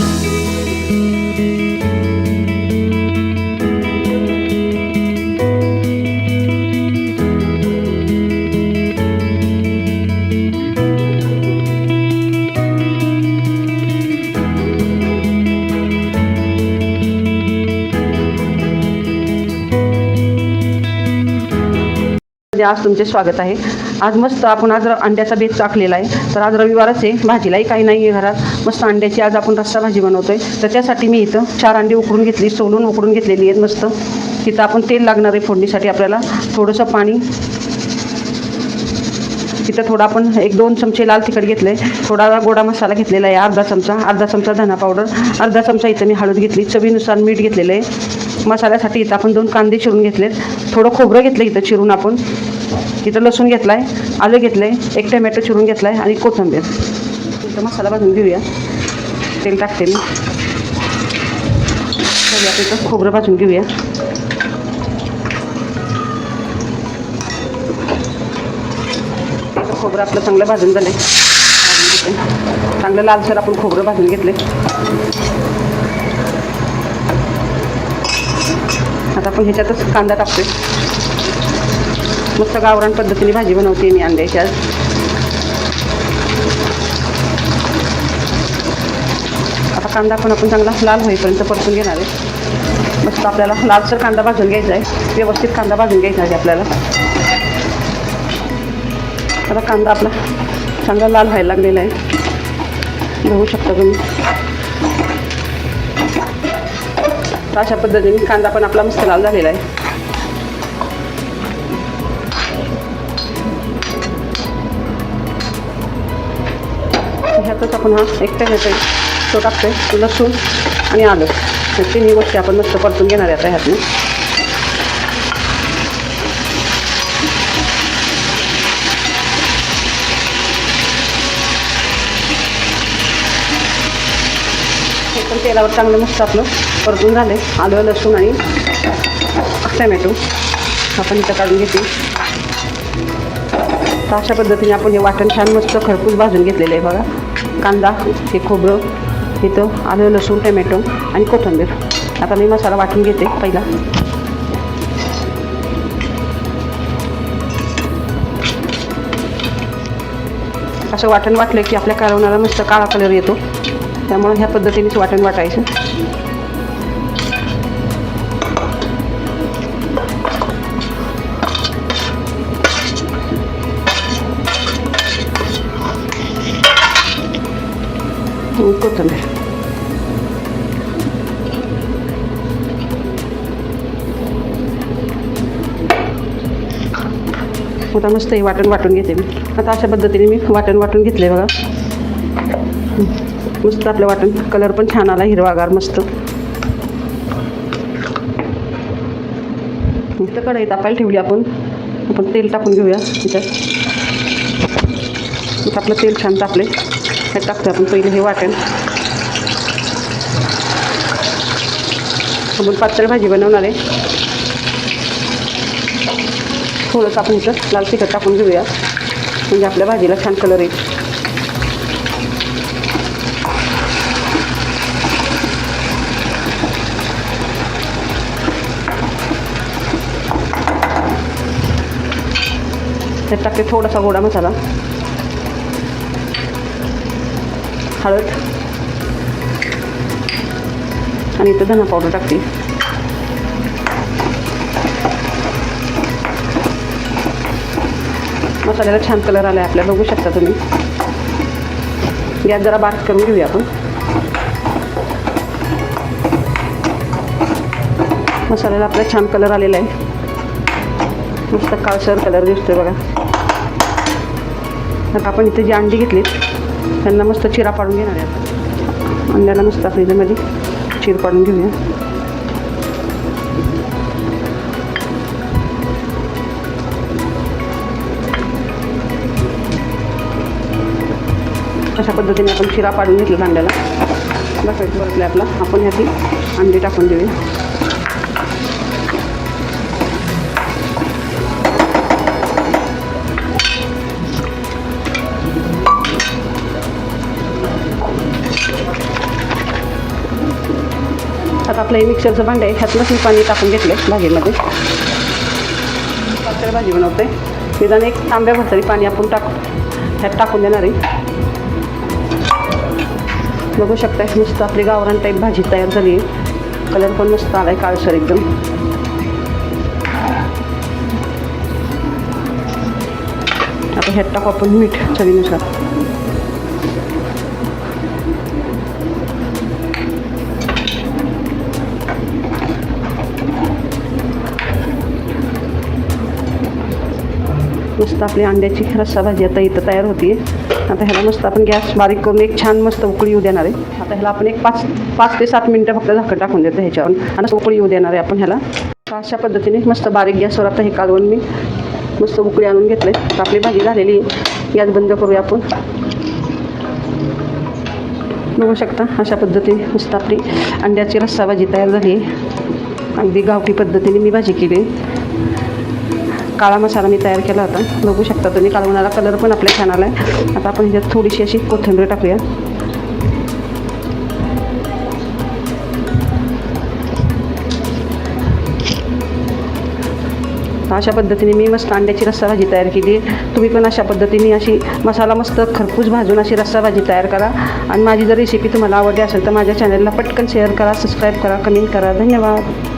Thank you. मध्ये आज तुमचे स्वागत आहे. आज मस्त आपण आज अंड्याचा बेत चाकलेला आहे. तर आज रविवारच आहे. भाजीलाही काही नाही आहे घरात. मस्त अंड्याची आज आपण रस्सा भाजी बनवतोय. तर त्यासाठी मी इथं चार अंडी उकडून घेतली सोलून उकडून घेतलेली आहेत मस्त. तिथं आपण तेल लागणार आहे फोडणीसाठी आपल्याला. थोडंसं पाणी. तिथं थोडा आपण एक दोन चमचे लाल तिखट घेतले थोडा गोडा मसाला घेतलेला आहे. अर्धा चमचा अर्धा चमचा धना पावडर अर्धा चमचा इथं मी हळद घेतली. चवीनुसार मीठ घेतलेलं आहे. मसाल्यासाठी इथं आपण दोन कांदे चिरून घेतलेत. थोडं खोबरं घेतलं इथं चिरून आपण. इथं लसूण घेतला आहे आलं घेतलं आहे एक टमॅटो चिरून घेतला आहे आणि कोथिंबीर. इथं मसाला भाजून घेऊया. तेल टाकते मी. इथं खोबरं भाजून घेऊया. खोबरं आपलं चांगलं भाजून झालं आहे चांगलं लालसर आपण खोबरं भाजून घेतले आता आपण ह्याच्यातच कांदा टाकतोय. मस्त गावरान पद्धतीने भाजी बनवते मी अंड्याची आज आता कांदा पण आपण चांगला लाल होईपर्यंत परतून घेणार आहे. मस्त आपल्याला लालसर कांदा भाजून घ्यायचा आहे. व्यवस्थित कांदा भाजून घ्यायचा आहे आपल्याला. आता कांदा आपला चांगला लाल व्हायला लागलेला आहे. बघू शकता तुम्ही. अशा पद्धतीने कांदा पण आपला मस्त लाल झालेला आहे. ह्यातच आपण हा एकट्या घ्यायचा तो टाकतोय लसूण आणि आलं. तर तिन्ही गोष्टी आपण मस्त परतून घेणार आहे आता ह्यातनं. हे पण तेलावर चांगलं मस्त आपलं. परतून झाले. आलं लसूण आणि टमॅटो. आपण इथं काढून घेते. तर अशा पद्धतीने आपण हे वाटण छान मस्त खरपूस भाजून घेतलेलं आहे बघा. कांदा हे खोबरं इथं आलं लसूण टमॅटो आणि कोथिंबीर. आता मी मसाला वाटून घेते पहिला. असं वाटण वाटलं की आपल्या कारवणाला मस्त काळा कलर येतो. त्यामुळे ह्या पद्धतीनेच वाटण वाटायचं. कोथिंबीर आता मस्त हे वाटण वाटून घेते मी. आता अशा पद्धतीने मी वाटण वाटून घेतले बघा. मस्त आपलं वाटण. कलर पण छान आला हिरवागार मस्त. इथं कढई तापायला ठेवली आपण. आपण तेल टाकून घेऊया तिथं इथं आपलं तेल छान तापले त्यात टाकतो आपण पहिलं हे वाटण. आपण पातळ भाजी बनवणार आहे. थोडंसं आपण इथं लाल तिखट टाकून घेऊया. म्हणजे आपल्या भाजीला छान कलर येईल. त्यात टाकते थोडासा गोडा मसाला. हळद. आणि इथं धना पावडर टाकते. मसाल्याला छान कलर आला आहे आपल्या बघू शकता तुम्ही. गॅस जरा बारीक करून घेऊया आपण. मसाल्याला आपला छान कलर आलेला आहे. मस्त काळसर कलर दिसतोय बघा. आता आपण इथे जी अंडी घेतली त्यांना मस्त चिरा पाडून घेणार आहे आता. अंड्याला मस्त फ्रीजमध्ये चीर पाडून घेऊया. अशा पद्धतीने आपण चिरा पाडून घेतला अंड्याला बसायचं बसले आपला आपण ह्याची अंडी टाकून देऊया. आपलं हे मिक्सरचं भांडं आहे. ह्यातलंच मी पाणी टाकून घेतलं आहे भाजीमध्ये. पातळ भाजी बनवते. निदान एक तांब्या तरी पाणी आपण टाक ह्यात टाकून देणार आहे. बघू शकता मस्त आपली गावरान टाईप भाजी तयार झाली आहे. कलर पण मस्त आला आहे काळसर एकदम. आता ह्यात टाकू आपण मीठ चवीनुसार. मस्त आपली अंड्याची रस्सा भाजी आता इथं तयार होती. आता ह्याला मस्त आपण गॅस बारीक करून एक छान मस्त उकळी येऊ देणार आहे. आता ह्याला आपण एक पाच पाच ते सात मिनटं फक्त झाकण टाकून देतो ह्याच्यावर. आणि उकळी येऊ देणार आहे आपण ह्याला. तर अशा पद्धतीने मस्त बारीक गॅसवर आता हे कालवून मी मस्त उकळी आणून घेतले तर आपली भाजी झालेली आहे. गॅस बंद करूया आपण. बघू शकता अशा पद्धतीने मस्त आपली अंड्याची रस्सा भाजी तयार झाली आहे. अगदी गावठी पद्धतीने मी भाजी केली काळा मसाला मी तयार केला होता. बघू शकता तुम्ही कालवणाला कलर पण आपल्या छान आला आहे आता आपण ह्याच्यात थोडीशी अशी कोथिंबीर टाकूया. अशा पद्धतीने मी मस्त अंड्याची रस्सा भाजी तयार केली. आहे तुम्ही पण अशा पद्धतीने अशी मसाला मस्त खरपूस भाजून अशी रस्सा भाजी तयार करा. आणि माझी जर रेसिपी तुम्हाला आवडली असेल तर माझ्या चॅनलला पटकन शेअर करा सबस्क्राईब करा कमेंट करा. धन्यवाद.